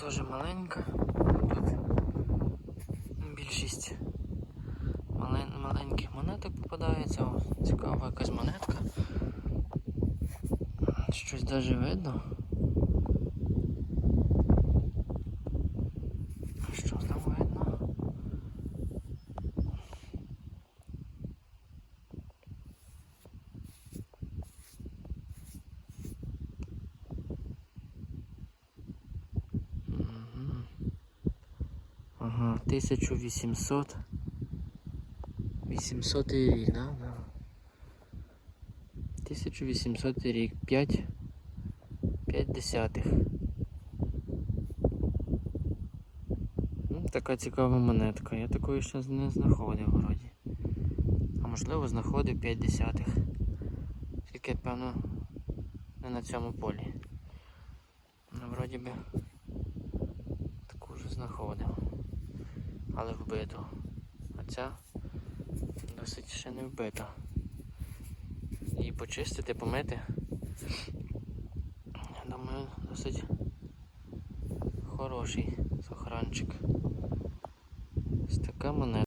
теж маленька. Тут більшість мален- маленьких монеток попадається. О, цікава якась монетка. Щось даже видно. Ага, 1800. 800 рік, да? да? 1800 рік, 5, 5 десятих. Ну, така цікава монетка. Я такої ще не знаходив вроді. А можливо знаходив 5 десятих. Тільки, певно, не на цьому полі. Ну, вроді би таку вже знаходив. Але вбито. А ця досить ще не вбита. Її почистити, помити. Я думаю, досить хороший сохранчик. Ось така монета.